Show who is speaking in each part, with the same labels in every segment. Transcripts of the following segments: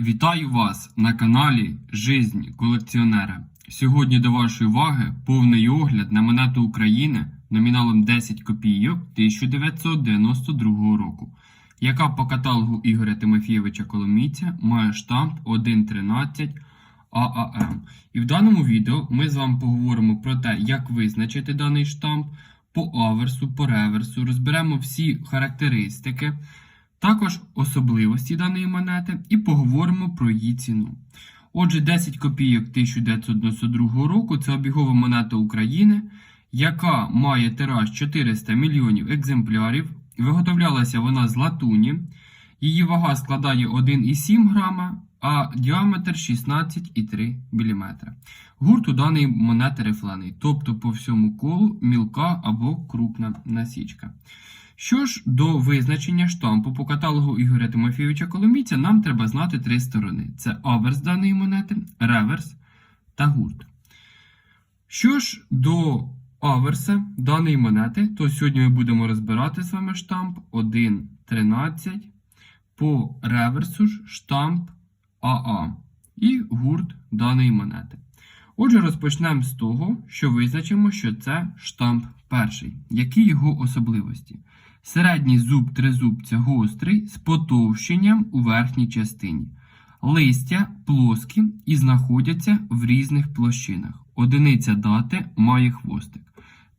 Speaker 1: Вітаю вас на каналі Жизнь колекціонера. Сьогодні до вашої уваги повний огляд на монету України номіналом 10 копійок 1992 року, яка по каталогу Ігоря Тимофійовича Коломійця має штамп 1.13 ААМ. І в даному відео ми з вами поговоримо про те, як визначити даний штамп по аверсу, по реверсу, розберемо всі характеристики. Також особливості даної монети і поговоримо про її ціну. Отже, 10 копійок 1992 року це обігова монета України, яка має тираж 400 мільйонів екземплярів. Виготовлялася вона з латуні. Її вага складає 1,7 грама, а діаметр 16,3 мм. Гурт у даної монети рифлений, тобто по всьому колу мілка або крупна насічка. Що ж до визначення штампу по каталогу Ігоря Тимофійовича Коломійця, нам треба знати три сторони: це аверс даної монети, реверс та гурт. Що ж до аверса даної монети, то сьогодні ми будемо розбирати з вами штамп 1.13, по реверсу ж штамп АА і гурт даної монети. Отже, розпочнемо з того, що визначимо, що це штамп перший. Які його особливості? Середній зуб тризубця гострий з потовщенням у верхній частині. Листя плоскі і знаходяться в різних площинах. Одиниця дати має хвостик.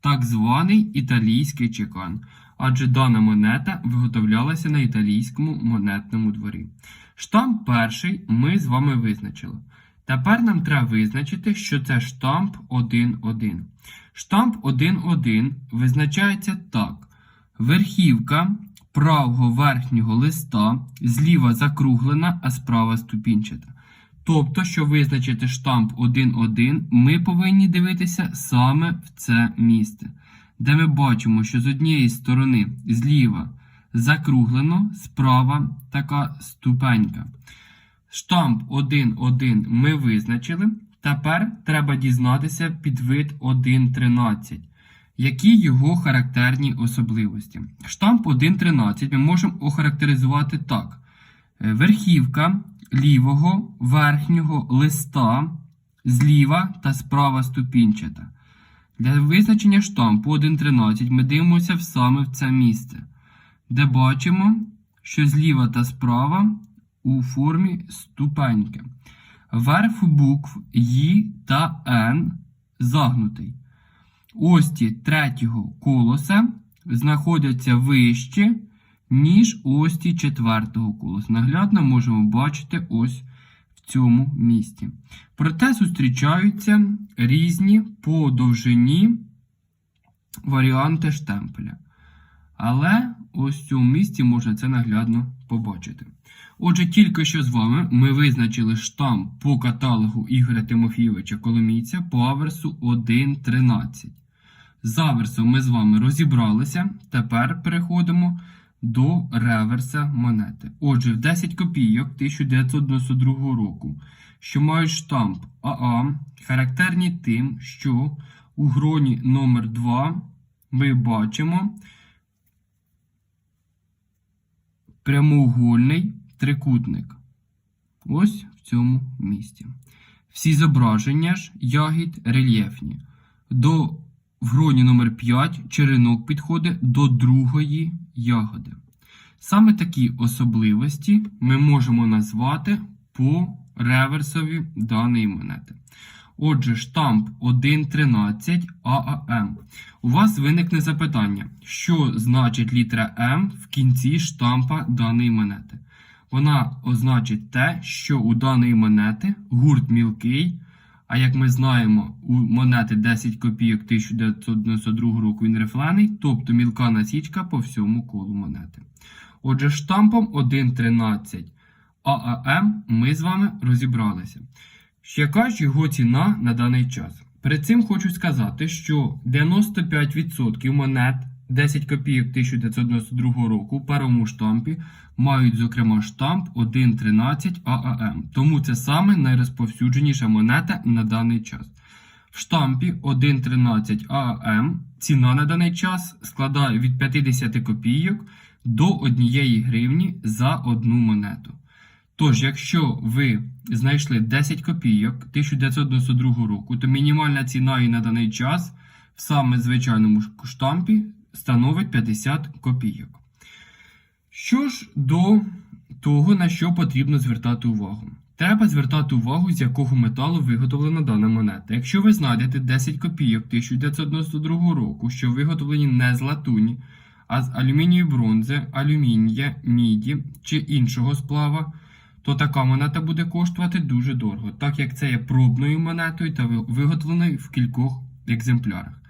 Speaker 1: Так званий італійський чекан, адже дана монета виготовлялася на італійському монетному дворі. Штамп перший ми з вами визначили. Тепер нам треба визначити, що це штамп 1.1. Штамп 1.1 визначається так. Верхівка правого верхнього листа зліва закруглена, а справа ступінчата. Тобто, щоб визначити штамп 1.1, ми повинні дивитися саме в це місце, де ми бачимо, що з однієї сторони зліва закруглено, справа така ступенька. Штамп 1.1 ми визначили. Тепер треба дізнатися підвид 1.13. Які його характерні особливості? Штамп 1.13 ми можемо охарактеризувати так: Е, верхівка лівого верхнього листа зліва та справа ступінчата. Для визначення штампу 1.13 ми дивимося саме в це місце, де бачимо, що зліва та справа у формі ступеньки. Верх букв І та Н загнутий. Ості третього колоса знаходяться вище, ніж ості четвертого колоса. Наглядно можемо бачити ось в цьому місці. Проте зустрічаються різні по довжині варіанти штемпеля. Але ось в цьому місці можна це наглядно побачити. Отже, тільки що з вами ми визначили штамп по каталогу Ігоря Тимофійовича Коломійця по аверсу 1.13. З аверсом ми з вами розібралися. Тепер переходимо до реверса монети. Отже, в 10 копійок 1992 року, що мають штамп АА, характерні тим, що у гроні номер 2 ми бачимо прямоугольний трикутник. Ось в цьому місці. Всі зображення ж ягід рельєфні. До в гроні номер 5 черенок підходить до другої ягоди. Саме такі особливості ми можемо назвати по реверсові даної монети. Отже, штамп 1.13 ААМ. У вас виникне запитання, що значить літера М в кінці штампа даної монети. Вона означить те, що у даної монети гурт мілкий. А як ми знаємо, у монети 10 копійок 1992 року він рифлений, тобто мілка насічка по всьому колу монети. Отже, штампом 1.13 ААМ ми з вами розібралися. Яка ж його ціна на даний час? Перед цим хочу сказати, що 95% монет 10 копійок 1992 року у першому штампі мають, зокрема, штамп 1.13 ААМ. Тому це саме найрозповсюдженіша монета на даний час. В штампі 1.13 ААМ ціна на даний час складає від 50 копійок до 1 гривні за одну монету. Тож, якщо ви знайшли 10 копійок 1992 року, то мінімальна ціна її на даний час в саме звичайному штампі становить 50 копійок. Що ж до того, на що потрібно звертати увагу? Треба звертати увагу, з якого металу виготовлена дана монета. Якщо ви знайдете 10 копійок 1992 року, що виготовлені не з латуні, а з алюмінію бронзи, алюмінія, міді чи іншого сплава, то така монета буде коштувати дуже дорого, так як це є пробною монетою та виготовленою в кількох екземплярах.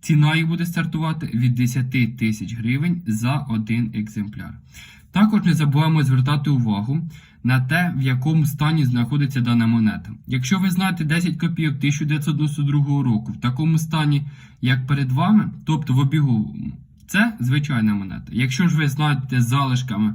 Speaker 1: Ціна її буде стартувати від 10 тисяч гривень за один екземпляр. Також не забуваємо звертати увагу на те, в якому стані знаходиться дана монета. Якщо ви знаєте 10 копійок 1992 року в такому стані, як перед вами, тобто в обіговому, це звичайна монета. Якщо ж ви знаєте залишками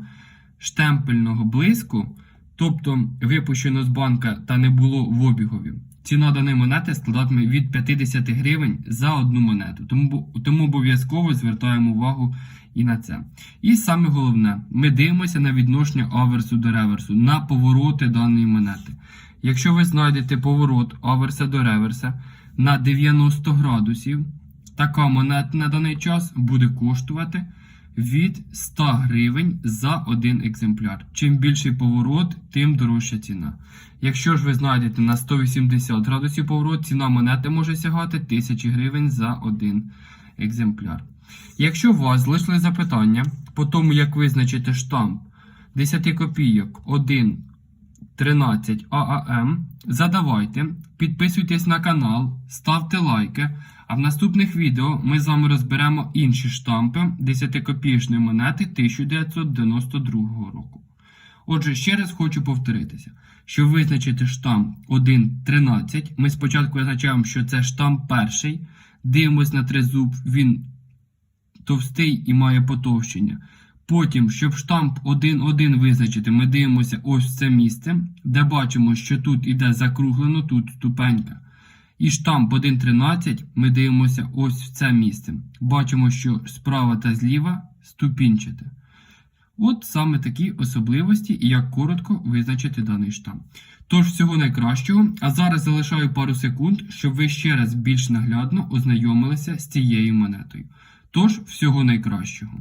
Speaker 1: штемпельного блиску, тобто випущено з банка та не було в обігові, ціна даної монети складатиме від 50 гривень за одну монету. Тому, тому обов'язково звертаємо увагу і на це. І саме головне, ми дивимося на відношення аверсу до реверсу, на повороти даної монети. Якщо ви знайдете поворот аверса до реверса на 90 градусів, така монета на даний час буде коштувати від 100 гривень за один екземпляр. Чим більший поворот, тим дорожча ціна. Якщо ж ви знайдете на 180 градусів поворот, ціна монети може сягати 1000 гривень за один екземпляр. Якщо у вас залишили запитання по тому, як визначити штамп 10 копійок 1 13 ААМ, задавайте, підписуйтесь на канал, ставте лайки. А в наступних відео ми з вами розберемо інші штампи 10-копійочної монети 1992 року. Отже, ще раз хочу повторитися. Щоб визначити штамп 1.13, ми спочатку визначаємо, що це штамп перший. Дивимось на тризуб, він товстий і має потовщення. Потім, щоб штамп 1.1 визначити, ми дивимося ось це місце, де бачимо, що тут іде закруглено, тут ступенька. І штамп 1.13 ми дивимося ось в це місце. Бачимо, що справа та зліва ступінчате. От саме такі особливості і як коротко визначити даний штамп. Тож, всього найкращого, а зараз залишаю пару секунд, щоб ви ще раз більш наглядно ознайомилися з цією монетою. Тож, всього найкращого.